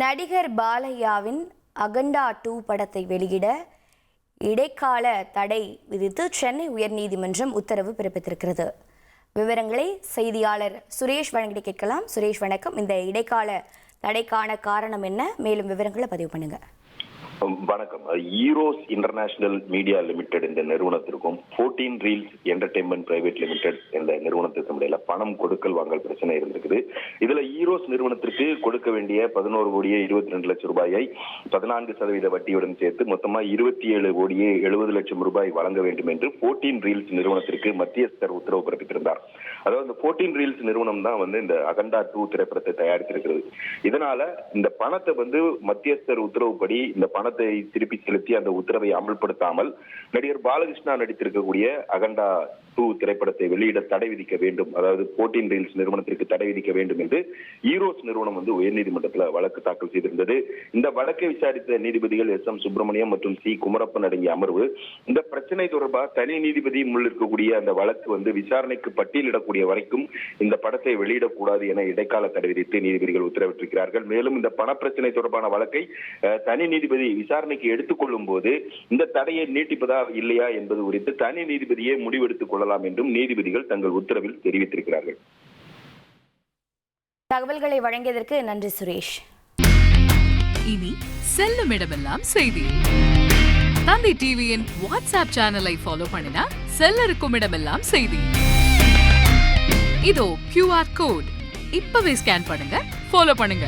நடிகர் பாலையாவின் அகண்டா டூ படத்தை வெளியிட இடைக்கால தடை விதித்து சென்னை உயர்நீதிமன்றம் உத்தரவு பிறப்பித்திருக்கிறது. விவரங்களை செய்தியாளர் சுரேஷ் வழங்கிட கேட்கலாம். சுரேஷ் வணக்கம். இந்த இடைக்கால தடைக்கான காரணம் என்ன? மேலும் விவரங்களை பதிவு பண்ணுங்கள் வணக்கம். ஈரோஸ் இன்டர்நேஷனல் மீடியா லிமிடெட் இந்த நிறுவனத்திற்கும் fourteen reels entertainment private limited என்ற நிறுவனத்திற்கும் இடையில பணம் கொடுக்கல் வாங்கல் பிரச்சனை இருந்திருக்குது. இதுல ஈரோஸ் நிறுவனத்திற்கு கொடுக்க வேண்டிய பதினோரு கோடியே இருபத்தி ரெண்டு லட்சம் ரூபாயை பதினான்கு சதவீத வட்டியுடன் சேர்த்து மொத்தமா இருபத்தி ஏழு கோடியே எழுபது லட்சம் ரூபாய் வழங்க வேண்டும் என்று போர்டீன் ரீல்ஸ் நிறுவனத்திற்கு மத்தியஸ்தர் உத்தரவு பிறப்பித்திருந்தார். அதாவது இந்த ஃபோர்டீன் ரீல்ஸ் நிறுவனம் தான் வந்து இந்த அகண்டா டூ திரைப்படத்தை தயாரித்திருக்கிறது. இதனால இந்த பணத்தை வந்து மத்தியஸ்தர் உத்தரவுப்படி இந்த பணம் பணத்தை திருப்பி செலுத்தி அந்த உத்தரவை அமல்படுத்தாமல் நடிகர் பாலகிருஷ்ணா நடித்திருக்கக்கூடிய அகண்டா டூ திரைப்படத்தை வெளியிட தடை விதிக்க வேண்டும். அதாவது போர்டீன் ரீல்ஸ் நிறுவனத்திற்கு தடை விதிக்க வேண்டும் என்று ஈரோஸ் நிறுவனம் வந்து உயர்நீதிமன்றத்தில் வழக்கு தாக்கல் செய்திருந்தது. இந்த வழக்கை விசாரித்த நீதிபதிகள் எஸ் எம் சுப்பிரமணியம் மற்றும் சி குமரப்பன் அடங்கிய அமர்வு இந்த பிரச்சனை தொடர்பாக தனி நீதிபதி முன் இருக்கக்கூடிய அந்த வழக்கு வந்து விசாரணைக்கு பட்டியலிடக்கூடிய வரைக்கும் இந்த படத்தை வெளியிடக்கூடாது என இடைக்கால தடை விதித்து நீதிபதிகள் உத்தரவிட்டிருக்கிறார்கள். மேலும் இந்த பண பிரச்சனை தொடர்பான வழக்கை தனி நீதிபதி விசாரணைக்கு எடுத்துக்கொள்ளும் போது இந்த தடையை நீட்டிப்பதா இல்லையா என்பது குறித்து தனி நீதிபதியே முடிவெடுத்துக் கொள்ளலாம் என்றும் நீதிபதிகள் தங்கள் உத்தரவில் தெரிவித்திருக்கிறார்கள். தகவல்களை வழங்கியதற்கு நன்றி சுரேஷ். இனி செல்லும் இடமெல்லாம் செய்தி. தந்தை டிவியின் வாட்ஸ்அப் சேனலை ஃபாலோ பண்ணினா செல்ல இருக்கும் இடமெல்லாம் செய்தி. இதோ கியூஆர் கோட் இப்பவே ஸ்கேன் பண்ணுங்க ஃபாலோ பண்ணுங்க.